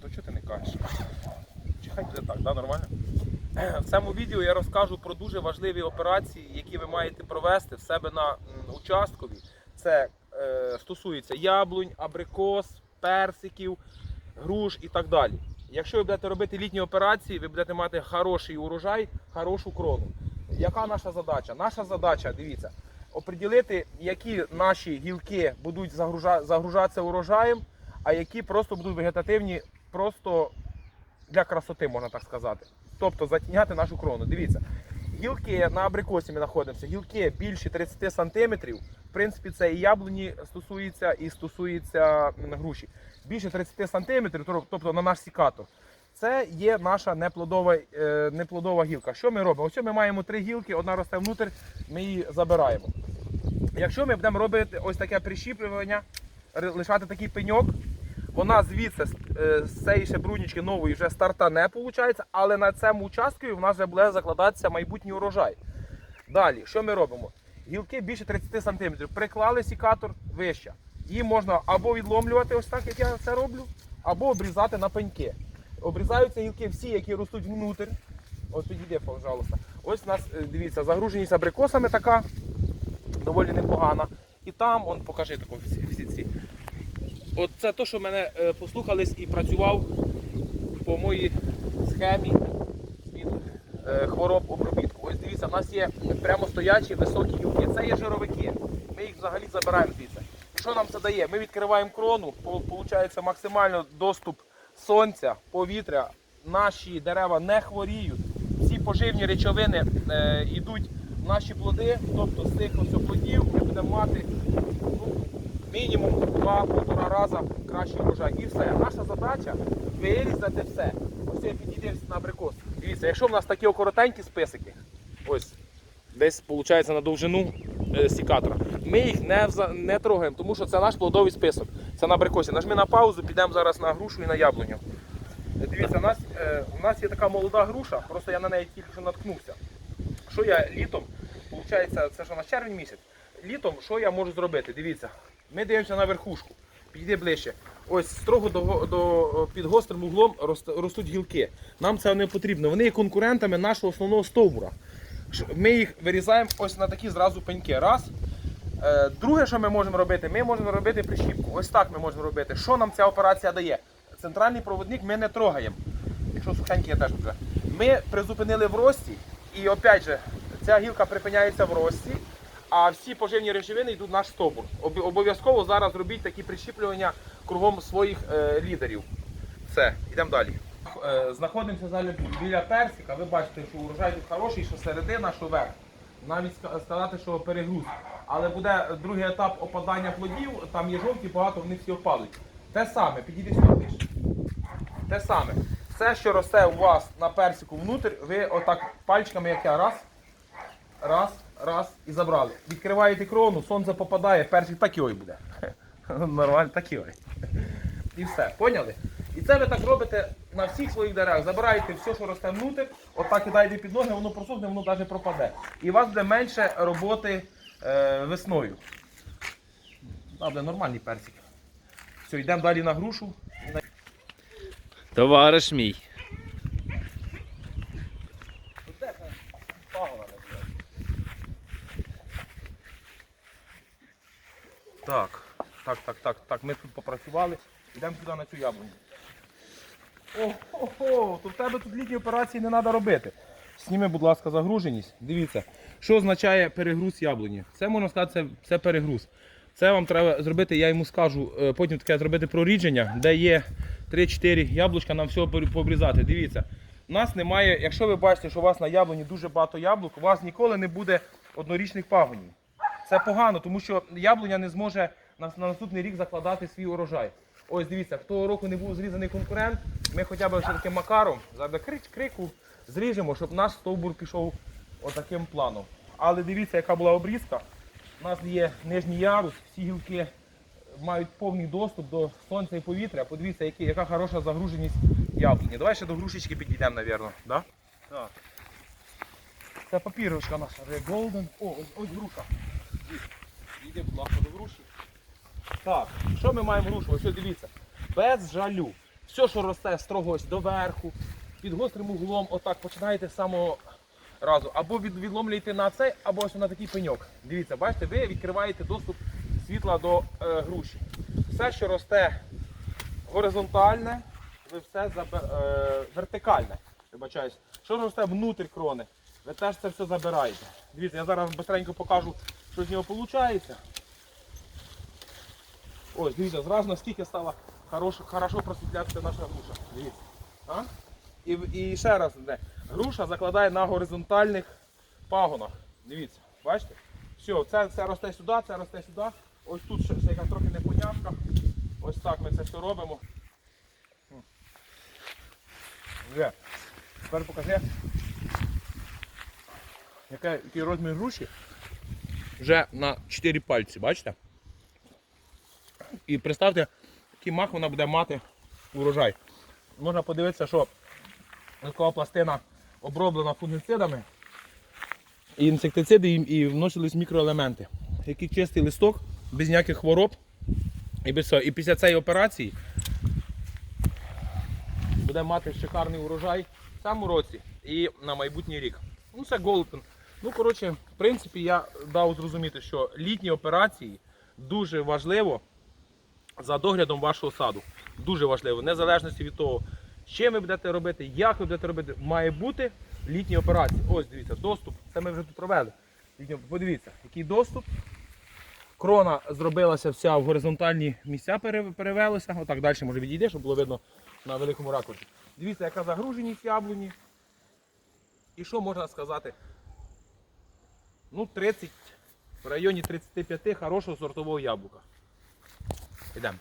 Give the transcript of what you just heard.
То чого ти не кажеш? Чи хай буде так, да, нормально? В цьому відео я розкажу про дуже важливі операції, які ви маєте провести в себе на участкові. Це е, стосується яблунь, абрикос, персиків, груш і так далі. Якщо ви будете робити літні операції, ви будете мати хороший урожай, хорошу крону. Яка наша задача? Наша задача, дивіться, оприділити, які наші гілки будуть загружатися урожаєм, а які просто будуть вегетативні, просто для красоти, можна так сказати. Тобто затіняти нашу крону. Дивіться, гілки на абрикосі ми знаходимося, гілки більше 30 см. В принципі, це і яблуні стосується, і стосується груші. Більше 30 см, тобто на наш сікатор. Це є наша неплодова, е, неплодова гілка. Що ми робимо? Ось ми маємо три гілки, одна росте внутрь, ми її забираємо. Якщо ми будемо робити ось таке прищіплювання, лишати такий пеньок, вона звідси е, з цієї ще брунічки нової вже старта не виходить, але на цьому участку в нас вже буде закладатися майбутній урожай. Далі, що ми робимо? Гілки більше 30 см. Приклали сікатор вище. Її можна або відломлювати, ось так, як я це роблю, або обрізати на пеньки. Обрізаються гілки всі, які ростуть внутрь. Ось підійде, пожалуйста. Ось у нас, е, дивіться, загруженість абрикосами така, доволі непогана. І там, он покажи таку всі. От це то, що мене е, послухались і працював по моїй схемі від е, хвороб обробітку. Ось дивіться, в нас є прямо стоячі високі гілки. Це є жировики. Ми їх взагалі забираємо звідси. Що нам це дає? Ми відкриваємо крону, виходить максимально доступ сонця, повітря. Наші дерева не хворіють. Всі поживні речовини е, йдуть в наші плоди, тобто з цих ось плодів ми будемо мати ну, мінімум два-півтора рази кращий урожай. І все. Наша задача вирізати все. Ось я підійдемо на абрикос. Дивіться, якщо в нас такі коротенькі списики, ось десь виходить на довжину е, сікатора, ми їх не, не трогаємо, тому що це наш плодовий список. Це на абрикосі. Нажми на паузу, підемо зараз на грушу і на яблуню. Дивіться, у нас, е, у нас є така молода груша, просто я на неї тільки що наткнувся. Що я літом, виходить, це у нас червень місяць. Літом що я можу зробити? Дивіться, ми дивимося на верхушку. Підійди ближче. Ось строго до, до під гострим углом ростуть гілки. Нам це не потрібно. Вони є конкурентами нашого основного стовбура. Ми їх вирізаємо ось на такі зразу пеньки. Раз. Е, Друге, що ми можемо робити, ми можемо робити прищіпку. Ось так ми можемо робити. Що нам ця операція дає? Центральний проводник ми не трогаємо. Якщо сухенький, я теж вже. Ми призупинили в рості, і опять же, ця гілка припиняється в рості, а всі поживні речовини йдуть в наш стовбур. Обов'язково зараз робіть такі прищіплювання кругом своїх е, лідерів. Все, йдемо далі. Е, знаходимося зараз біля персика. Ви бачите, що урожай тут хороший, що середина, що верх. Навіть сказати, що перегруз. Але буде другий етап опадання плодів, там є жовті, багато в них всі опадуть. Те саме, підійди сюди ближче. Те саме. Все, що росте у вас на персику внутрь, ви отак пальчиками, як я, раз, раз, раз і забрали. Відкриваєте крону, сонце попадає, персик так і ой буде. Нормально, так і ой. І все, поняли? І це ви так робите на всіх своїх деревах. Забираєте все, що росте внутрь, отак кидаєте під ноги, воно просохне, воно навіть пропаде. І у вас буде менше роботи е, весною. Да, буде нормальний персик. Все, йдемо далі на грушу. Товариш мій. Так, так, так, так, так. Ми тут попрацювали. Йдемо сюди на цю яблуню. Ого, то в тебе тут літні операції не треба робити. Сніми, будь ласка, загруженість. Дивіться, що означає перегруз яблуні. Це можна сказати, це, це перегруз. Це вам треба зробити, я йому скажу, е, потім таке зробити прорідження, де є 3-4 яблучка, нам все пообрізати. Дивіться, у нас немає, якщо ви бачите, що у вас на яблуні дуже багато яблук, у вас ніколи не буде однорічних пагонів. Це погано, тому що яблуня не зможе на, на наступний рік закладати свій урожай. Ось дивіться, того року не був зрізаний конкурент, ми хоча б ще таким макаром, крик, крику зріжемо, щоб наш стовбур пішов отаким планом. Але дивіться, яка була обрізка. У нас є нижній ярус, всі гілки мають повний доступ до сонця і повітря. Подивіться, які, яка хороша загруженість яблуні. Давай ще до грушечки підійдемо, мабуть. Да? Так. Це папірочка наша Golden. О, ось, ось груша. Будь ласка, до груші. Так, що ми маємо грушу? Ось дивіться. без жалю. Все, що росте строгось доверху, під гострим углом, отак починаєте з самого разу. Або від, відломлюєте на цей, або ось на такий пеньок. Дивіться, бачите, ви відкриваєте доступ світла до е, груші. Все, що росте горизонтальне, ви все забе... е, вертикальне. Вибачаюсь. Що росте внутрі крони, ви теж це все забираєте. Дивіться, я зараз быстренько покажу, що з нього виходить. Ось, дивіться, зразу наскільки стала хорош, хорошо просвітлятися наша груша. Дивіться. А? І, і ще раз, де. груша закладає на горизонтальних пагонах. Дивіться, бачите? Все, це, це росте сюди, це росте сюди. Ось тут ще, ще якась трохи непонятка. Ось так ми це все робимо. Є. Тепер покажи. Який розмір груші? Вже на 4 пальці, бачите? І представте, який мах вона буде мати урожай. Можна подивитися, що така пластина оброблена фунгіцидами, і інсектициди, і, вносились мікроелементи. Який чистий листок, без ніяких хвороб. І, без і після цієї операції буде мати шикарний урожай в цьому році і на майбутній рік. Ну, це Голден. Ну, коротше, в принципі, я дав зрозуміти, що літні операції дуже важливо за доглядом вашого саду. Дуже важливо, незалежності від того, що ви будете робити, як ви будете робити, має бути літні операції. Ось дивіться, доступ. Це ми вже тут провели. Подивіться, який доступ. Крона зробилася вся в горизонтальні місця пере- перевелося. Отак далі може відійде, щоб було видно на великому ракурсі. Дивіться, яка загруженість яблуні. І що можна сказати? Ну, 30, в районі 35 хорошого сортового яблука. Ідемо.